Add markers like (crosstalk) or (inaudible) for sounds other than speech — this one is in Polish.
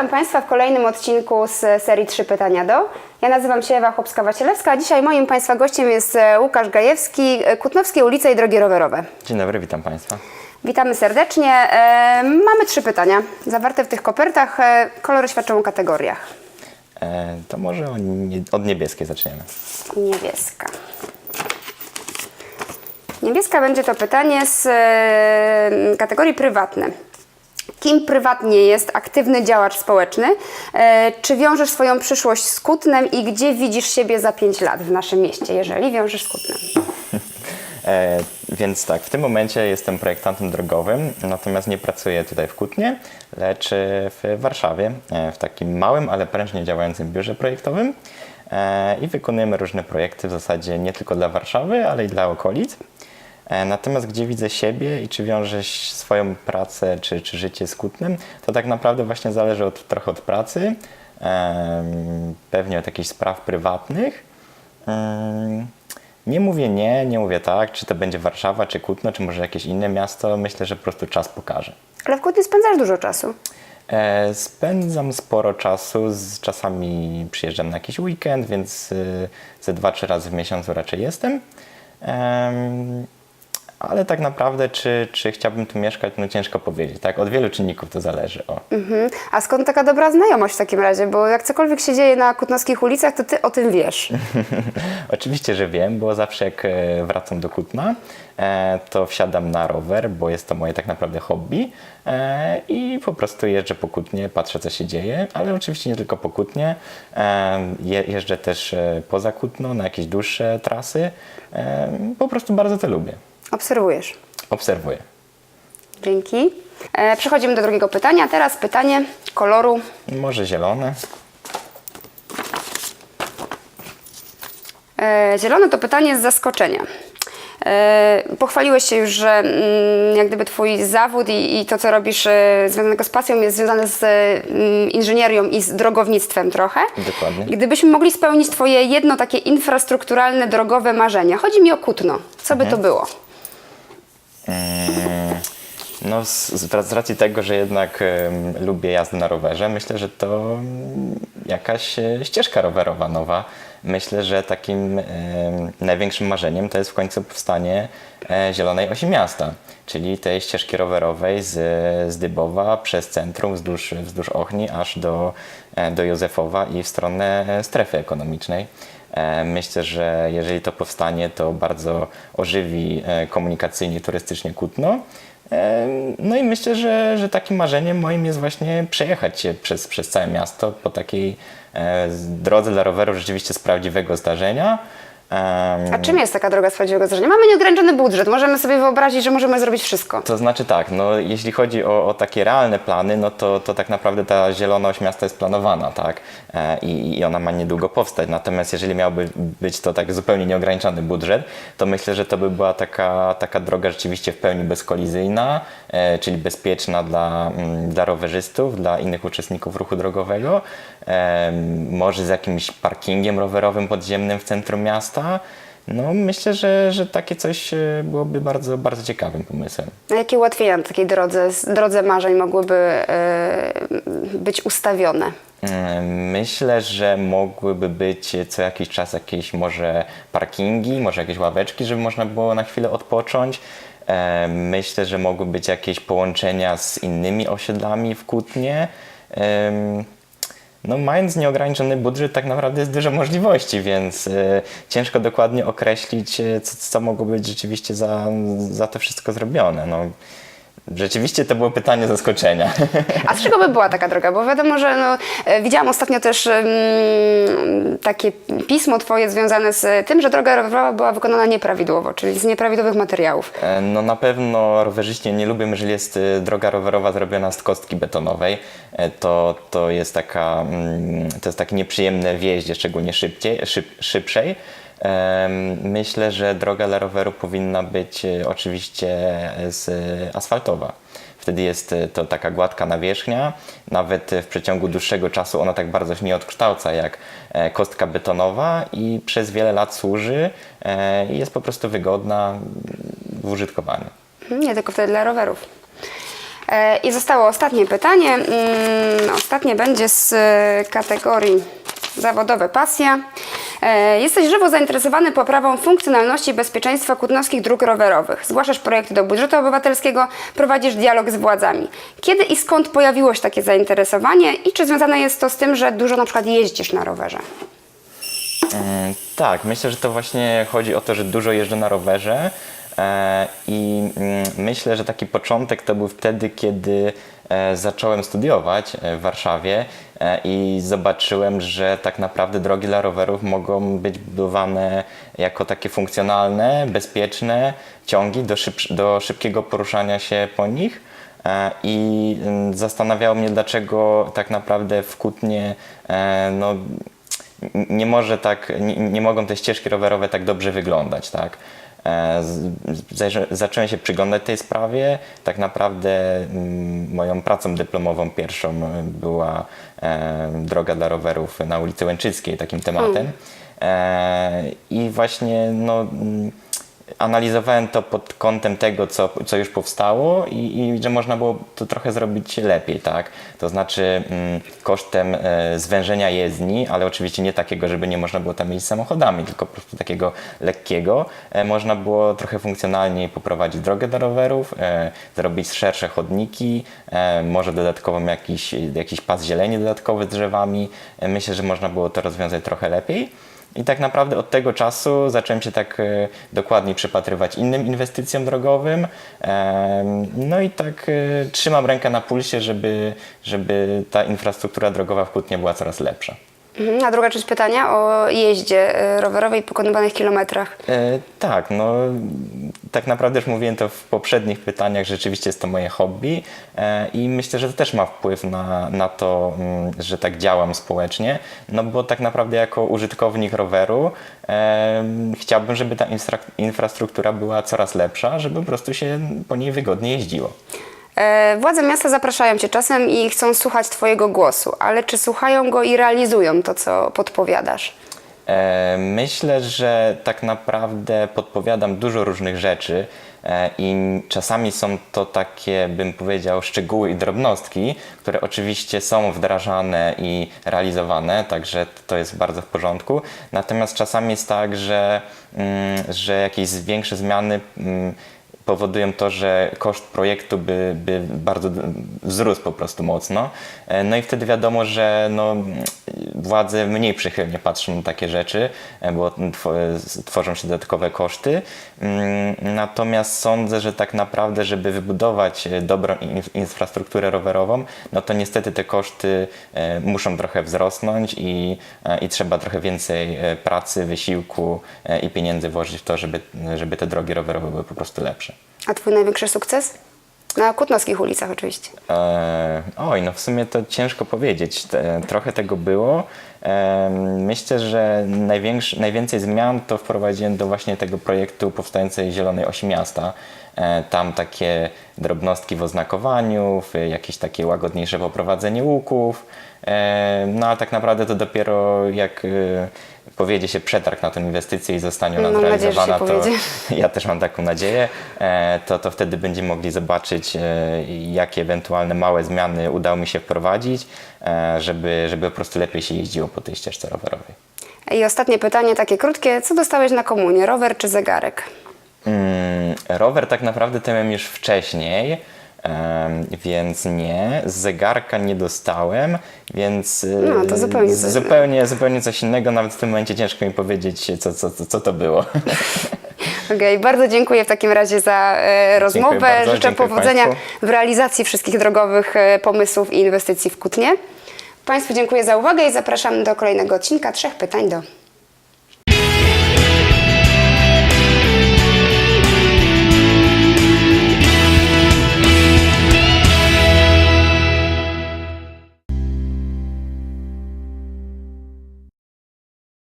witam Państwa w kolejnym odcinku z serii Trzy pytania do. Ja nazywam się Ewa Chłopska-Wacielewska, a dzisiaj moim Państwa gościem jest Łukasz Gajewski, Kutnowskie ulice i drogi rowerowe. Dzień dobry, witam Państwa. Witamy serdecznie. E, mamy trzy pytania zawarte w tych kopertach. E, kolory świadczą o kategoriach. E, to może o nie, od niebieskiej zaczniemy. Niebieska. Niebieska będzie to pytanie z e, kategorii prywatne. Kim prywatnie jest aktywny działacz społeczny? E, czy wiążesz swoją przyszłość z Kutnem i gdzie widzisz siebie za 5 lat w naszym mieście, jeżeli wiążesz z Kutnem? (laughs) E, więc tak, w tym momencie jestem projektantem drogowym, natomiast nie pracuję tutaj w Kutnie, lecz w Warszawie, e, w takim małym, ale prężnie działającym biurze projektowym e, i wykonujemy różne projekty w zasadzie nie tylko dla Warszawy, ale i dla okolic. E, Natomiast gdzie widzę siebie i czy wiążę swoją pracę czy, czy życie z Kutnem, to tak naprawdę właśnie zależy od, trochę od pracy, pewnie od jakichś spraw prywatnych. Nie mówię nie, nie mówię tak, czy to będzie Warszawa, czy Kutno, czy może jakieś inne miasto. Myślę, że po prostu czas pokaże. Ale w Kutnie spędzasz dużo czasu. E, Spędzam sporo czasu, z czasami przyjeżdżam na jakiś weekend, więc y, ze dwa, trzy razy w miesiącu raczej jestem. Em, Ale tak naprawdę, czy, czy chciałbym tu mieszkać, no ciężko powiedzieć. Tak, od wielu czynników to zależy. O. Mhm. A skąd taka dobra znajomość w takim razie? Bo jak cokolwiek się dzieje na kutnowskich ulicach, to ty o tym wiesz. (laughs) Oczywiście, że wiem, bo zawsze jak e, wracam do Kutna, e, to wsiadam na rower, bo jest to moje tak naprawdę hobby e, i po prostu jeżdżę po Kutnie, patrzę co się dzieje, ale oczywiście nie tylko po Kutnie, je, jeżdżę też poza Kutno na jakieś dłuższe trasy, po prostu bardzo to lubię. Obserwujesz. Obserwuję. Dzięki. E, przechodzimy do drugiego pytania. Teraz pytanie koloru. Może zielone. E, zielone to pytanie z zaskoczenia. E, pochwaliłeś się już, że mm, jak gdyby twój zawód i, i to, co robisz e, związanego z pasją jest związane z mm, inżynierią i z drogownictwem trochę. Dokładnie. Gdybyśmy mogli spełnić twoje jedno takie infrastrukturalne, drogowe marzenie. Chodzi mi o Kutno. Co by to było? No, z, z racji tego, że jednak lubię jazdę na rowerze, myślę, że to mm, jakaś e, ścieżka rowerowa nowa. Myślę, że takim największym marzeniem to jest w końcu powstanie e, Zielonej Osi Miasta, czyli tej ścieżki rowerowej z, z Dybowa przez centrum wzdłuż, wzdłuż Ochni aż do, e, do Józefowa i w stronę strefy ekonomicznej. E, Myślę, że jeżeli to powstanie, to bardzo ożywi e, komunikacyjnie, turystycznie Kutno. E, No i myślę, że, że takim marzeniem moim jest właśnie przejechać się przez, przez całe miasto po takiej drodze dla rowerów rzeczywiście z prawdziwego zdarzenia. A czym jest taka droga z prawdziwego zdarzenia? Mamy nieograniczony budżet. Możemy sobie wyobrazić, że możemy zrobić wszystko. To znaczy tak, no jeśli chodzi o, o takie realne plany, no to, to tak naprawdę ta zielona oś miasta jest planowana, tak? E, i, I ona ma niedługo powstać. Natomiast jeżeli miałby być to tak zupełnie nieograniczony budżet, to myślę, że to by była taka, taka droga rzeczywiście w pełni bezkolizyjna, czyli bezpieczna dla, mm, dla rowerzystów, dla innych uczestników ruchu drogowego, e, może z jakimś parkingiem rowerowym podziemnym w centrum miasta. No, myślę, że, że takie coś e, byłoby bardzo, bardzo ciekawym pomysłem. A jakie ułatwienia na takiej drodze, drodze marzeń mogłyby e, być ustawione? Myślę, że mogłyby być co jakiś czas jakieś może parkingi, może jakieś ławeczki, żeby można było na chwilę odpocząć. E, Myślę, że mogły być jakieś połączenia z innymi osiedlami w Kutnie. No, mając nieograniczony budżet, tak naprawdę jest dużo możliwości, więc e, ciężko dokładnie określić, e, co, co mogło być rzeczywiście za, za to wszystko zrobione. No, rzeczywiście to było pytanie zaskoczenia. A z czego by była taka droga? Bo wiadomo, że no, e, widziałam ostatnio też mm, takie pismo twoje związane z tym, że droga rowerowa była wykonana nieprawidłowo, czyli z nieprawidłowych materiałów. E, No na pewno rowerzyści nie lubią, jeżeli jest e, droga rowerowa zrobiona z kostki betonowej. To, to jest taka, mm, to jest takie nieprzyjemne w jeździe, szczególnie szybciej, szyb, szybszej. Myślę, że droga dla roweru powinna być e, oczywiście z e, asfaltowa. Wtedy jest e, to taka gładka nawierzchnia, nawet e, w przeciągu dłuższego czasu ona tak bardzo się nie odkształca jak e, kostka betonowa i przez wiele lat służy e, i jest po prostu wygodna w użytkowaniu. Mhm, Nie tylko wtedy dla rowerów. E, I zostało ostatnie pytanie. Mm, Ostatnie będzie z e, kategorii zawodowe pasja. E, Jesteś żywo zainteresowany poprawą funkcjonalności i bezpieczeństwa kutnowskich dróg rowerowych. Zgłaszasz projekty do budżetu obywatelskiego, prowadzisz dialog z władzami. Kiedy i skąd pojawiło się takie zainteresowanie i czy związane jest to z tym, że dużo na przykład jeździsz na rowerze? Mm, Tak, myślę, że to właśnie chodzi o to, że dużo jeżdżę na rowerze e, i mm, myślę, że taki początek to był wtedy, kiedy e, zacząłem studiować e, w Warszawie e, i zobaczyłem, że tak naprawdę drogi dla rowerów mogą być budowane jako takie funkcjonalne, bezpieczne ciągi do, szyb- do szybkiego poruszania się po nich. E, I mm, zastanawiało mnie, dlaczego tak naprawdę w Kutnie e, no, nie może tak, nie, nie mogą te ścieżki rowerowe tak dobrze wyglądać, tak? E, Zacząłem się przyglądać tej sprawie. Tak naprawdę mm, moją pracą dyplomową pierwszą e, była e, droga dla rowerów na ulicy Łęczyckiej, takim tematem. E, I właśnie no, mm, analizowałem to pod kątem tego, co, co już powstało i, i że można było to trochę zrobić lepiej, tak? To znaczy mm, kosztem e, zwężenia jezdni, ale oczywiście nie takiego, żeby nie można było tam jeździć samochodami, tylko po prostu takiego lekkiego. E, można było trochę funkcjonalniej poprowadzić drogę do rowerów, e, zrobić szersze chodniki, e, może dodatkową jakiś, jakiś pas zieleni dodatkowy z drzewami. E, myślę, że można było to rozwiązać trochę lepiej. I tak naprawdę od tego czasu zacząłem się tak e, dokładniej przypatrywać innym inwestycjom drogowym. No i tak e, trzymam rękę na pulsie, żeby, żeby ta infrastruktura drogowa w Kutnie była coraz lepsza. Mhm. A druga część pytania o jeździe e, rowerowej i pokonywanych kilometrach. E, tak, no tak naprawdę już mówiłem to w poprzednich pytaniach, rzeczywiście jest to moje hobby e, i myślę, że to też ma wpływ na, na to, mm, że tak działam społecznie, no bo tak naprawdę jako użytkownik roweru e, chciałbym, żeby ta infra- infrastruktura była coraz lepsza, żeby po prostu się po niej wygodnie jeździło. E, Władze miasta zapraszają Cię czasem i chcą słuchać Twojego głosu, ale czy słuchają go i realizują to, co podpowiadasz? E, Myślę, że tak naprawdę podpowiadam dużo różnych rzeczy e, i czasami są to takie, bym powiedział, szczegóły i drobnostki, które oczywiście są wdrażane i realizowane, także to jest bardzo w porządku. Natomiast czasami jest tak, że, mm, że jakieś większe zmiany mm, powodują to, że koszt projektu by, by bardzo wzrósł po prostu mocno. E, No i wtedy wiadomo, że no, władze mniej przychylnie patrzą na takie rzeczy, e, bo tw- tworzą się dodatkowe koszty. Mm, Natomiast sądzę, że tak naprawdę, żeby wybudować e, dobrą in- infrastrukturę rowerową, no to niestety te koszty muszą trochę wzrosnąć i, i trzeba trochę więcej pracy, wysiłku i pieniędzy włożyć w to, żeby, żeby te drogi rowerowe były po prostu lepsze. A Twój największy sukces? Na kutnowskich ulicach oczywiście. E, oj, no w sumie to ciężko powiedzieć. Te, trochę tego było. E, myślę, że najwięcej zmian to wprowadziłem do właśnie tego projektu powstającej Zielonej Osi Miasta. E, tam takie drobnostki w oznakowaniu, w jakieś takie łagodniejsze poprowadzenie łuków. E, no ale tak naprawdę to dopiero jak e, powiedzie się przetarg na tę inwestycję i zostanie ona Mam nadzieję, zrealizowana, to powiedzie. ja też mam taką nadzieję, e, to, to wtedy będziemy mogli zobaczyć, e, jakie ewentualne małe zmiany udało mi się wprowadzić, e, żeby, żeby po prostu lepiej się jeździło po tej ścieżce rowerowej. I ostatnie pytanie, takie krótkie. Co dostałeś na komunię, rower czy zegarek? Mm, rower tak naprawdę to miałem już wcześniej, więc nie. Z zegarka nie dostałem, więc e, No, to zupełnie coś zupełnie, zupełnie coś innego. Nawet w tym momencie ciężko mi powiedzieć, co, co, co, co to było. (laughs) Okej, bardzo dziękuję w takim razie za e, rozmowę. bardzo, Życzę powodzenia państwu. w realizacji wszystkich drogowych e, pomysłów i inwestycji w Kutnie. Państwu dziękuję za uwagę i zapraszam do kolejnego odcinka Trzech Pytań do.